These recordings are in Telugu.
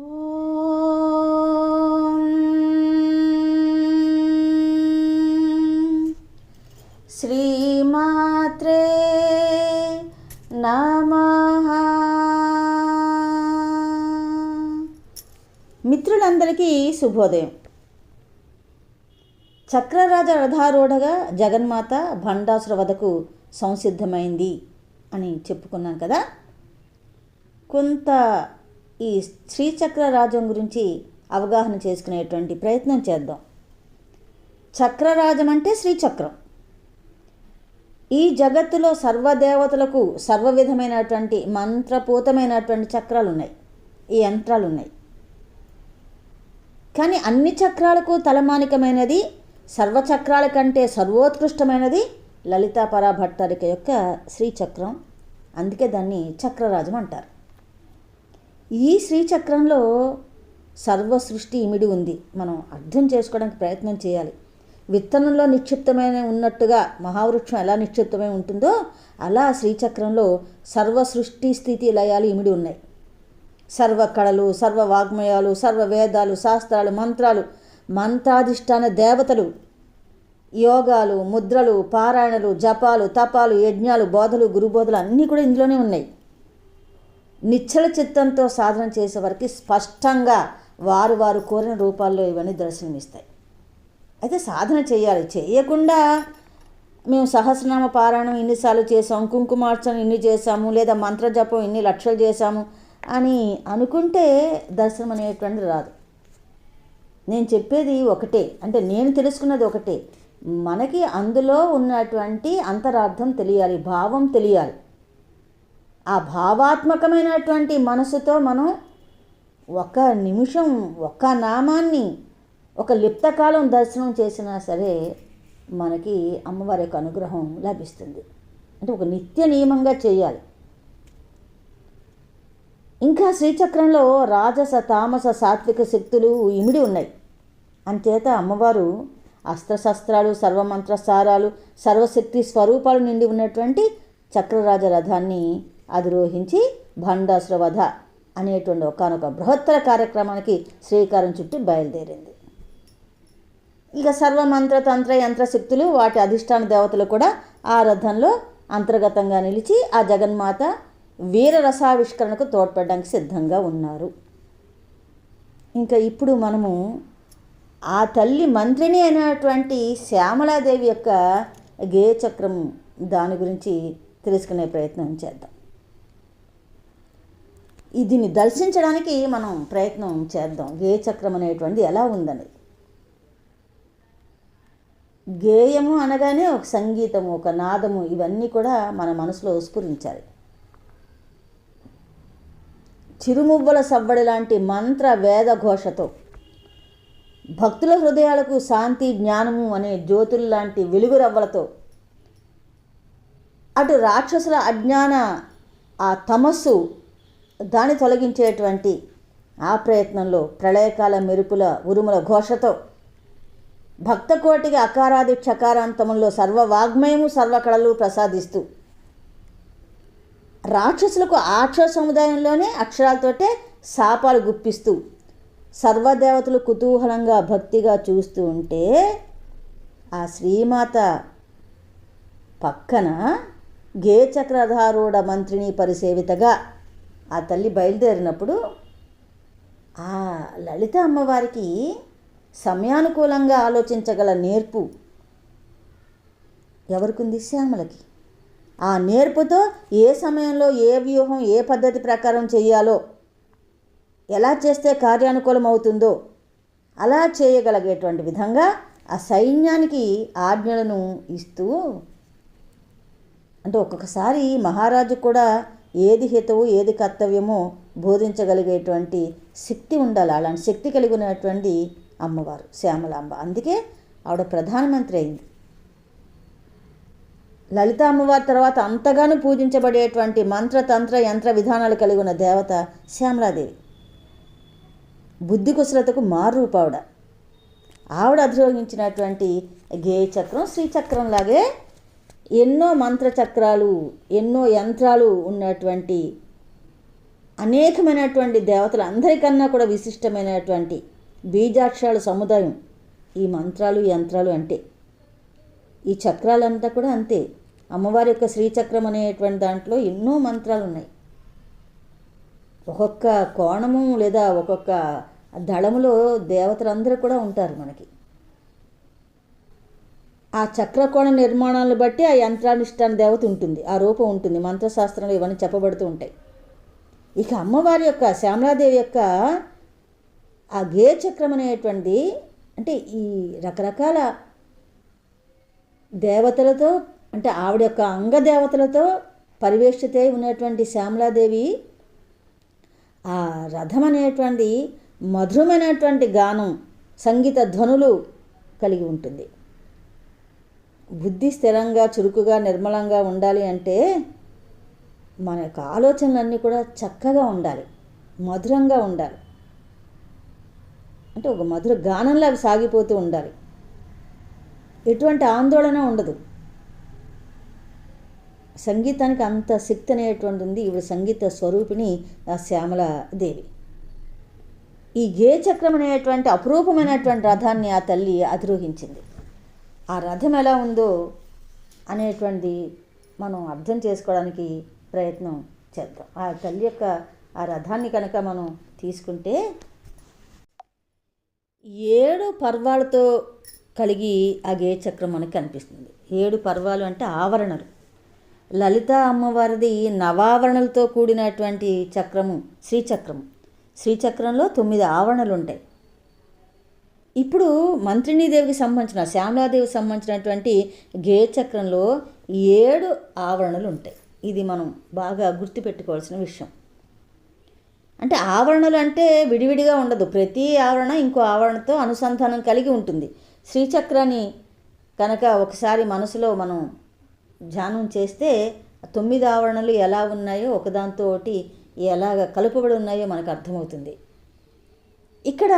శ్రీమాత్రే నమః మిత్రులందరికీ శుభోదయం. చక్రరాజ రథారూఢగా జగన్మాత భండాసుర వధకు సంసిద్ధమైంది అని చెప్పుకున్నాం కదా. కొంత ఈ శ్రీచక్ర రాజ్యం గురించి అవగాహన చేసుకునేటువంటి ప్రయత్నం చేద్దాం. చక్రరాజం అంటే శ్రీచక్రం. ఈ జగత్తులో సర్వదేవతలకు సర్వ విధమైనటువంటి మంత్రపూతమైనటువంటి చక్రాలు ఉన్నాయి ఈ యంత్రాలు ఉన్నాయి కానీ అన్ని చక్రాలకు తలమానికమైనది సర్వచక్రాల కంటే సర్వోత్కృష్టమైనది లలితా పరాభట్టారిక యొక్క శ్రీచక్రం. అందుకే దాన్ని చక్రరాజం అంటారు. ఈ శ్రీచక్రంలో సర్వ సృష్టి ఇమిడి ఉంది. మనం అర్థం చేసుకోవడానికి ప్రయత్నం చేయాలి. విత్తనంలో నిక్షిప్తమైన ఉన్నట్టుగా మహావృక్షం ఎలా నిక్షిప్తమై ఉంటుందో అలా శ్రీచక్రంలో సర్వ సృష్టి స్థితి లయాలు ఇమిడి ఉన్నాయి. సర్వ కళలు సర్వ వాగ్మయాలు సర్వ వేదాలు శాస్త్రాలు మంత్రాలు మంత్రాధిష్టాన దేవతలు యోగాలు ముద్రలు పారాయణలు జపాలు తపాలు యజ్ఞాలు బోధలు గురుబోధలు అన్నీ కూడా ఇందులోనే ఉన్నాయి. నిశ్చల చిత్తంతో సాధన చేసే వారికి స్పష్టంగా వారు వారు కోరిన రూపాల్లో ఇవన్నీ దర్శనమిస్తాయి. అయితే సాధన చేయాలి. చేయకుండా మేము సహస్రనామ పారాయణం ఇన్నిసార్లు చేసాము కుంకుమార్చన ఇన్ని చేసాము లేదా మంత్రజపం ఇన్ని లక్షలు చేసాము అని అనుకుంటే దర్శనం అనేటువంటిది రాదు. నేను చెప్పేది ఒకటే. అంటే నేను తెలుసుకున్నది ఒకటే. మనకి అందులో ఉన్నటువంటి అంతరార్థం తెలియాలి భావం తెలియాలి. ఆ భావాత్మకమైనటువంటి మనసుతో మనం ఒక నిమిషం ఒక్క నామాన్ని ఒక లిప్తకాలం దర్శనం చేసినా సరే మనకి అమ్మవారి యొక్క అనుగ్రహం లభిస్తుంది. అంటే ఒక నిత్య నియమంగా చేయాలి. ఇంకా శ్రీచక్రంలో రాజస తామస సాత్విక శక్తులు ఇమిడి ఉన్నాయి. అంచేత అమ్మవారు అస్త్రశస్త్రాలు సర్వమంత్రసారాలు సర్వశక్తి స్వరూపాలు నిండి ఉన్నటువంటి చక్రరాజ రథాన్ని అధిరోహించి భండాసుర వధ అనేటువంటి ఒకనొక బృహత్తర కార్యక్రమానికి శ్రీకారం చుట్టి బయలుదేరింది. ఇక సర్వమంత్ర తంత్ర యంత్ర శక్తులు వాటి అధిష్టాన దేవతలు కూడా ఆ రథంలో అంతర్గతంగా నిలిచి ఆ జగన్మాత వీర రసావిష్కరణకు తోడ్పడడానికి సిద్ధంగా ఉన్నారు. ఇంకా ఇప్పుడు మనము ఆ తల్లి మంత్రిని అయినటువంటి శ్యామలాదేవి యొక్క గేయచక్రం దాని గురించి తెలుసుకునే ప్రయత్నం చేద్దాం. దీన్ని దర్శించడానికి మనం ప్రయత్నం చేద్దాం. గేయచక్రం అనేటువంటిది ఎలా ఉందని గేయము అనగానే ఒక సంగీతము ఒక నాదము ఇవన్నీ కూడా మన మనసులో స్ఫురించాలి చిరుమువ్వల సవ్వడి లాంటి మంత్ర వేద ఘోషతో భక్తుల హృదయాలకు శాంతి జ్ఞానము అనే జ్యోతులు లాంటి వెలుగురవ్వలతో అటు రాక్షసుల అజ్ఞాన ఆ తమస్సు దాన్ని తొలగించేటువంటి ఆ ప్రయత్నంలో ప్రళయకాల మెరుపుల ఉరుముల ఘోషతో భక్తకోటికి అకారాది క్షకారాంతముల్లో సర్వ వాగ్మయము సర్వకళలు ప్రసాదిస్తూ రాక్షసులకు ఆక్ష సముదాయంలోనే అక్షరాలతోటే శాపాలు గుప్పిస్తూ సర్వదేవతలు కుతూహలంగా భక్తిగా చూస్తూ ఉంటే ఆ శ్రీమాత పక్కన గేచక్రధారూఢ మంత్రిని పరిసేవితగా ఆ తల్లి బయలుదేరినప్పుడు ఆ లలిత అమ్మవారికి సమయానుకూలంగా ఆలోచించగల నేర్పు ఎవరికుంది? శ్యామలకి. ఆ నేర్పుతో ఏ సమయంలో ఏ వ్యూహం ఏ పద్ధతి ప్రకారం చేయాలో ఎలా చేస్తే కార్యానుకూలం అవుతుందో అలా చేయగలిగేటువంటి విధంగా ఆ సైన్యానికి ఆజ్ఞలను ఇస్తూ అంటే ఒక్కొక్కసారి మహారాజు కూడా ఏది హితవు ఏది కర్తవ్యమో బోధించగలిగేటువంటి శక్తి ఉండాలి. అలాంటి శక్తి కలిగి ఉన్నటువంటి అమ్మవారు శ్యామలాంబ. అందుకే ఆవిడ ప్రధానమంత్రి అయింది. లలిత అమ్మవారి తర్వాత అంతగానూ పూజించబడేటువంటి మంత్ర తంత్ర యంత్ర విధానాలు కలిగి ఉన్న దేవత శ్యామలాదేవి. బుద్ధి కుశలతకు మారూపు ఆవిడ. ఆవిడ అధిరోహించినటువంటి గేయ చక్రం శ్రీచక్రం లాగే ఎన్నో మంత్ర చక్రాలు ఎన్నో యంత్రాలు ఉన్నటువంటి అనేకమైనటువంటి దేవతలు అందరికన్నా కూడా విశిష్టమైనటువంటి బీజాక్షరాల సముదాయం. ఈ మంత్రాలు యంత్రాలు అంటే. ఈ చక్రాలంతా కూడా అంతే. అమ్మవారి యొక్క శ్రీచక్రం అనేటువంటి దాంట్లో ఎన్నో మంత్రాలు ఉన్నాయి. ఒక్కొక్క కోణము లేదా ఒక్కొక్క దళములో దేవతలందరూ కూడా ఉంటారు మనకి. ఆ చక్రకోణ నిర్మాణాలను బట్టి ఆ యంత్రానుష్ఠాన దేవత ఉంటుంది. ఆ రూపం ఉంటుంది. మంత్రశాస్త్రంలో ఇవన్నీ చెప్పబడుతూ ఉంటాయి. ఇక అమ్మవారి యొక్క శ్యామలాదేవి యొక్క ఆ గే చక్రం అనేటువంటిది అంటే ఈ రకరకాల దేవతలతో అంటే ఆవిడ యొక్క అంగదేవతలతో పరివేష్టిత ఉన్నటువంటి శ్యామలాదేవి ఆ రథం అనేటువంటి మధురమైనటువంటి గానం సంగీత ధ్వనులు కలిగి ఉంటుంది. బుద్ధి స్థిరంగా చురుకుగా నిర్మలంగా ఉండాలి అంటే మన యొక్క ఆలోచనలన్నీ కూడా చక్కగా ఉండాలి మధురంగా ఉండాలి. అంటే ఒక మధుర గానంలో అవి సాగిపోతూ ఉండాలి. ఎటువంటి ఆందోళన ఉండదు. సంగీతానికి అంత శక్తి అనేటువంటి ఉంది. ఇవి సంగీత స్వరూపిణి ఆ శ్యామలదేవి ఈ గే చక్రం అనేటువంటి అపురూపమైనటువంటి రథాన్ని ఆ తల్లి అధిరోహించింది. ఆ రథం ఎలా ఉందో అనేటువంటిది మనం అర్థం చేసుకోవడానికి ప్రయత్నం చేద్దాం. ఆ తల్లి యొక్క ఆ రథాన్ని కనుక మనం తీసుకుంటే ఏడు పర్వాలతో కలిగి ఆ గే చక్రం మనకి కనిపిస్తుంది. ఏడు పర్వాలు అంటే ఆవరణలు. లలిత అమ్మవారిది నవావరణలతో కూడినటువంటి చక్రము శ్రీచక్రము. శ్రీచక్రంలో తొమ్మిది ఆవరణలు ఉంటాయి. ఇప్పుడు మంత్రినీదేవికి సంబంధించిన శ్యామలాదేవికి సంబంధించినటువంటి గే చక్రంలో ఏడు ఆవరణలు ఉంటాయి. ఇది మనం బాగా గుర్తుపెట్టుకోవాల్సిన విషయం. అంటే ఆవరణలు అంటే విడివిడిగా ఉండదు. ప్రతి ఆవరణ ఇంకో ఆవరణతో అనుసంధానం కలిగి ఉంటుంది. శ్రీచక్రాన్ని కనుక ఒకసారి మనసులో మనం ధ్యానం చేస్తే తొమ్మిది ఆవరణలు ఎలా ఉన్నాయో ఒకదాంతో ఒకటి ఎలాగ కలుపబడి ఉన్నాయో మనకు అర్థమవుతుంది. ఇక్కడ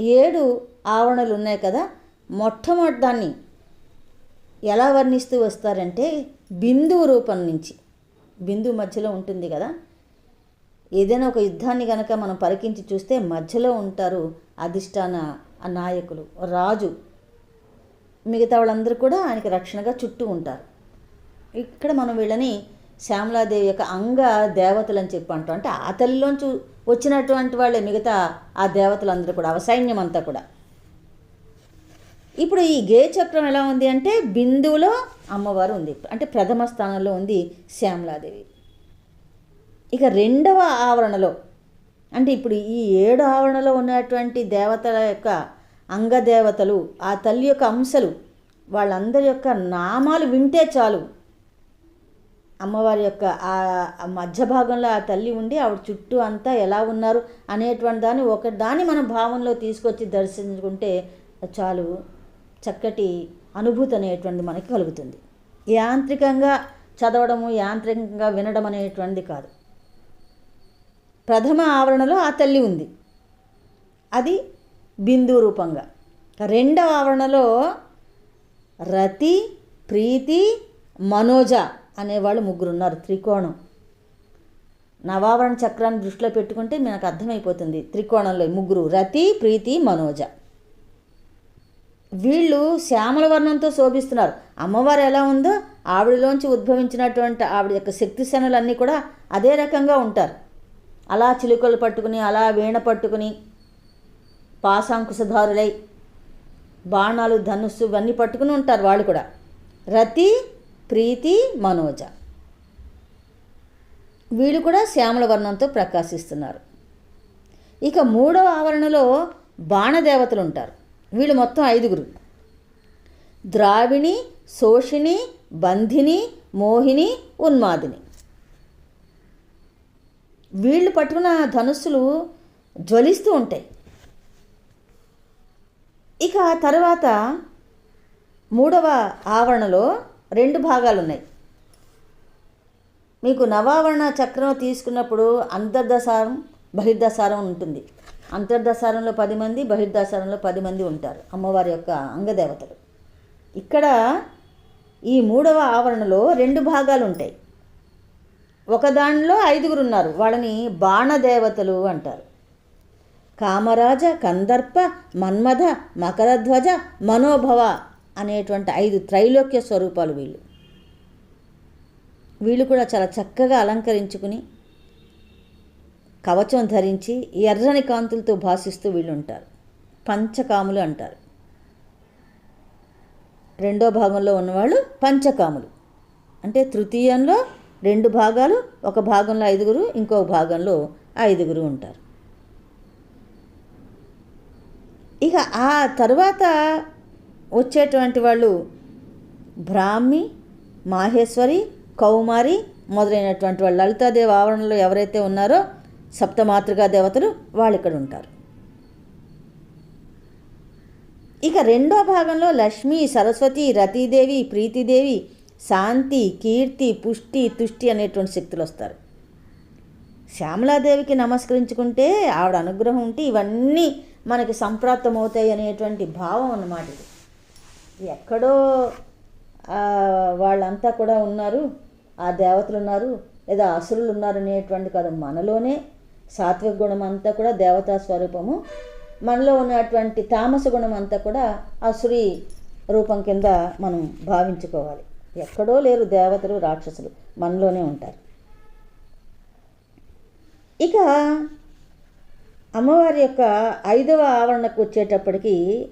ఏడు ఆవరణలు ఉన్నాయి కదా మొట్టమొదటి దాన్ని ఎలా వర్ణిస్తూ వస్తారంటే బిందువు రూపం నుంచి బిందువు మధ్యలో ఉంటుంది కదా. ఏదైనా ఒక యుద్ధాన్ని కనుక మనం పరికించి చూస్తే మధ్యలో ఉంటారు అధిష్టాన నాయకులు రాజు. మిగతా వాళ్ళందరూ కూడా ఆయనకి రక్షణగా చుట్టూ ఉంటారు. ఇక్కడ మనం వీళ్ళని శ్యామలాదేవి యొక్క అంగ దేవతలు అని చెప్పి అంటాం. అంటే ఆ తల్లిలోంచి వచ్చినటువంటి వాళ్ళే మిగతా ఆ దేవతలందరూ కూడా అవసైన్యం అంతా కూడా. ఇప్పుడు ఈ గే చక్రం ఎలా ఉంది అంటే బిందువులో అమ్మవారు ఉంది. అంటే ప్రథమ స్థానంలో ఉంది శ్యామలాదేవి. ఇక రెండవ ఆవరణలో అంటే ఇప్పుడు ఈ ఏడు ఆవరణలో ఉన్నటువంటి దేవతల యొక్క అంగదేవతలు ఆ తల్లి యొక్క అంశలు వాళ్ళందరి యొక్క నామాలు వింటే చాలు. అమ్మవారి యొక్క ఆ మధ్య భాగంలో ఆ తల్లి ఉండి ఆవిడ చుట్టూ అంతా ఎలా ఉన్నారు అనేటువంటి దాన్ని ఒక దాన్ని మన భావంలో తీసుకొచ్చి దర్శించుకుంటే చాలు చక్కటి అనుభూతి అనేటువంటిది మనకి కలుగుతుంది. యాంత్రికంగా చదవడము యాంత్రికంగా వినడం అనేటువంటిది కాదు. ప్రథమ ఆవరణలో ఆ తల్లి ఉంది. అది బిందు రూపంగా. రెండవ ఆవరణలో రతి ప్రీతి మనోజ అనేవాళ్ళు ముగ్గురు ఉన్నారు త్రికోణం. నవావరణ చక్రాన్ని దృష్టిలో పెట్టుకుంటే మనకు అర్థమైపోతుంది త్రికోణంలో ముగ్గురు రతి ప్రీతి మనోజ. వీళ్ళు శ్యామల వర్ణంతో శోభిస్తున్నారు. అమ్మవారు ఎలా ఉందో ఆవిడలోంచి ఉద్భవించినటువంటి ఆవిడ యొక్క శక్తి సేనలన్నీ కూడా అదే రకంగా ఉంటారు. అలా చిలుకలు పట్టుకుని అలా వీణ పట్టుకుని పాశాంకుశధారులై బాణాలు ధనుస్సు ఇవన్నీ పట్టుకుని ఉంటారు వాళ్ళు కూడా. రతి ప్రీతి మనోజ. వీళ్ళు కూడా శ్యామల వర్ణంతో ప్రకాశిస్తున్నారు. ఇక మూడవ ఆవరణలో బాణదేవతలు ఉంటారు వీళ్ళు మొత్తం ఐదుగురు. ద్రావిణి శోషిణి బంధిని మోహిని ఉన్మాదిని. వీళ్ళు పట్టుకున్న ధనుస్సులు జ్వలిస్తూ ఉంటాయి. ఇక తర్వాత మూడవ ఆవరణలో రెండు భాగాలు ఉన్నాయి మీకు నవావరణ చక్రం తీసుకున్నప్పుడు అంతర్దసారం బహిర్దశారం ఉంటుంది. అంతర్దసారంలో పది మంది బహిర్దసారంలో పది మంది ఉంటారు అమ్మవారి యొక్క అంగదేవతలు. ఇక్కడ ఈ మూడవ ఆవరణలో రెండు భాగాలు ఉంటాయి ఒక దానిలో ఐదుగురు ఉన్నారు వాళ్ళని బాణదేవతలు అంటారు. కామరాజ కందర్ప మన్మథ మకరధ్వజ మనోభవ అనేటువంటి ఐదు త్రైలోక్య స్వరూపాలు వీళ్ళు. వీళ్ళు కూడా చాలా చక్కగా అలంకరించుకుని కవచం ధరించి ఎర్రని కాంతులతో భాషిస్తూ వీళ్ళు ఉంటారు పంచకాములు అంటారు. రెండో భాగంలో ఉన్నవాళ్ళు పంచకాములు. అంటే తృతీయంలో రెండు భాగాలు ఒక భాగంలో ఐదుగురు ఇంకో భాగంలో ఐదుగురు ఉంటారు. ఇక ఆ తర్వాత వచ్చేటువంటి వాళ్ళు బ్రాహ్మి మాహేశ్వరి కౌమారి మొదలైనటువంటి వాళ్ళు. లలితాదేవి ఆవరణలో ఎవరైతే ఉన్నారో సప్తమాతృకా దేవతలు వాళ్ళు ఇక్కడ ఉంటారు. ఇక రెండో భాగంలో లక్ష్మి సరస్వతి రతీదేవి ప్రీతిదేవి శాంతి కీర్తి పుష్టి తుష్టి అనేటువంటి శక్తులు వస్తారు. శ్యామలాదేవికి నమస్కరించుకుంటే ఆవిడ అనుగ్రహం ఉంటే ఇవన్నీ మనకి సంప్రాప్తమవుతాయి అనేటువంటి భావం అన్నమాట ఇది. ఇది ఎక్కడో వాళ్ళంతా కూడా ఉన్నారు. ఆ దేవతలు ఉన్నారు. లేదా అసురులు ఉన్నారు అనేటువంటి కాదు మనలోనే సాత్విక గుణం అంతా కూడా దేవతా స్వరూపము. మనలో ఉన్నటువంటి తామస గుణం అంతా కూడా అసురి రూపం కింద మనం భావించుకోవాలి. ఎక్కడో లేరు దేవతలు రాక్షసులు. మనలోనే ఉంటారు. ఇక అమ్మవారి యొక్క ఐదవ ఆవరణకు వచ్చేటప్పటికి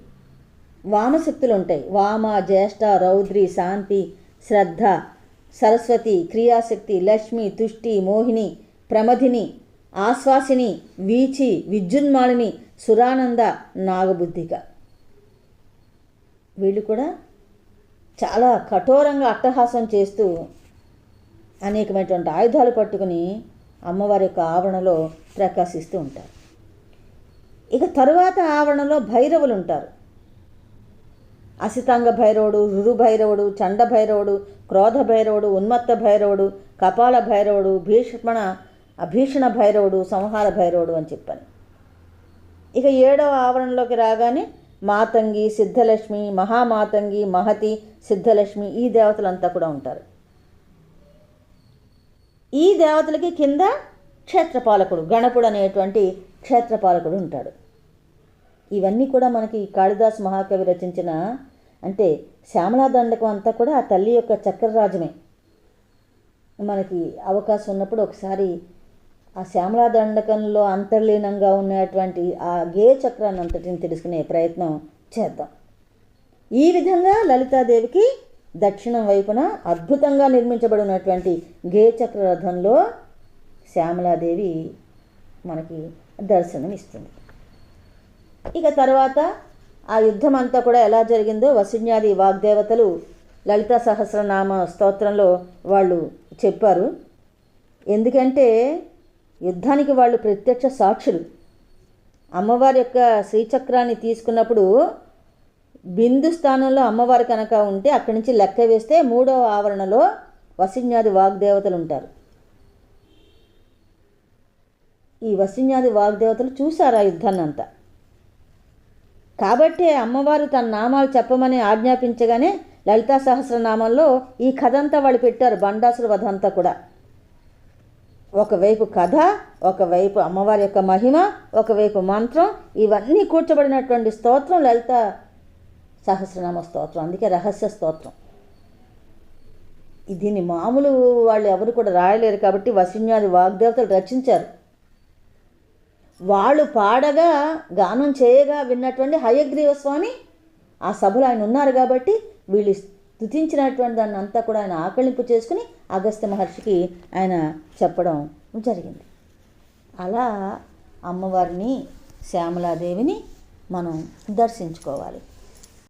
వామశక్తులు ఉంటాయి వామ జ్యేష్ఠ రౌద్రి శాంతి శ్రద్ధ సరస్వతి క్రియాశక్తి లక్ష్మి తుష్టి మోహిని ప్రమధిని ఆశ్వాసిని వీచి విద్యున్మాలిని సురానంద నాగబుద్ధిక. వీళ్ళు కూడా చాలా కఠోరంగా అట్టహాసం చేస్తూ అనేకమైనటువంటి ఆయుధాలు పట్టుకుని అమ్మవారి యొక్క ఆవరణలో ప్రకాశిస్తూ ఉంటారు. ఇక తరువాత ఆవరణలో భైరవులు ఉంటారు. అసితాంగ భైరవుడు రురు భైరవుడు చండ భైరవుడు క్రోధ భైరవుడు ఉన్మత్త భైరవుడు కపాల భైరవుడు భీష్మణ అభీషణ భైరవుడు సంహార భైరవుడు అని చెప్పాను. ఇక ఏడవ ఆవరణలోకి రాగానే మాతంగి సిద్ధలక్ష్మి మహామాతంగి మహతి సిద్ధలక్ష్మి ఈ దేవతలంతా కూడా ఉంటారు. ఈ దేవతలకి కింద క్షేత్రపాలకుడు గణపుడు అనేటువంటి క్షేత్రపాలకుడు ఉంటాడు. ఇవన్నీ కూడా మనకి కాళిదాస్ మహాకవి రచించిన అంటే శ్యామలాదండకం అంతా కూడా ఆ తల్లి యొక్క చక్రరాజమే. మనకి అవకాశం ఉన్నప్పుడు ఒకసారి ఆ శ్యామలాదండకంలో అంతర్లీనంగా ఉన్నటువంటి ఆ గే చక్రాన్ని అంతటిని తెలుసుకునే ప్రయత్నం చేద్దాం. ఈ విధంగా లలితాదేవికి దక్షిణం వైపున అద్భుతంగా నిర్మించబడినటువంటి గే చక్ర రథంలో శ్యామలాదేవి మనకి దర్శనం ఇస్తుంది ఇక తర్వాత ఆ యుద్ధం అంతా కూడా ఎలా జరిగిందో వసిన్యాది వాగ్దేవతలు లలిత సహస్రనామ స్తోత్రంలో వాళ్ళు చెప్పారు. ఎందుకంటే యుద్ధానికి వాళ్ళు ప్రత్యక్ష సాక్షులు. అమ్మవారి యొక్క శ్రీచక్రాన్ని తీసుకున్నప్పుడు బిందు స్థానంలో అమ్మవారి కనుక ఉంటే అక్కడి నుంచి లెక్క వేస్తే మూడవ ఆవరణలో వసిన్యాది వాగ్దేవతలు ఉంటారు. ఈ వసిన్యాది వాగ్దేవతలు చూశారు ఆ యుద్ధాన్ని అంతా కాబట్టి అమ్మవారు తన నామాలు చెప్పమని ఆజ్ఞాపించగానే లలితా సహస్రనామంలో ఈ కథ అంతా వాళ్ళు పెట్టారు బండాసుర వధ అంతా కూడా. ఒకవైపు కథ ఒకవైపు అమ్మవారి యొక్క మహిమ ఒకవైపు మంత్రం ఇవన్నీ కూర్చబడినటువంటి స్తోత్రం లలిత సహస్రనామ స్తోత్రం అందుకే రహస్య స్తోత్రం. దీన్ని మామూలు వాళ్ళు ఎవరు కూడా రాయలేరు కాబట్టి వసిన్యాది వాగ్దేవతలు రచించారు. వాళ్ళు పాడగా గానం చేయగా విన్నటువంటి హయగ్రీవ స్వామి ఆ సభలో ఆయన ఉన్నారు కాబట్టి వీళ్ళు స్థుతించినటువంటి దాన్ని అంతా కూడా ఆయన ఆకళింపు చేసుకుని అగస్త్య మహర్షికి ఆయన చెప్పడం జరిగింది. అలా అమ్మవారిని శ్యామలాదేవిని మనం దర్శించుకోవాలి.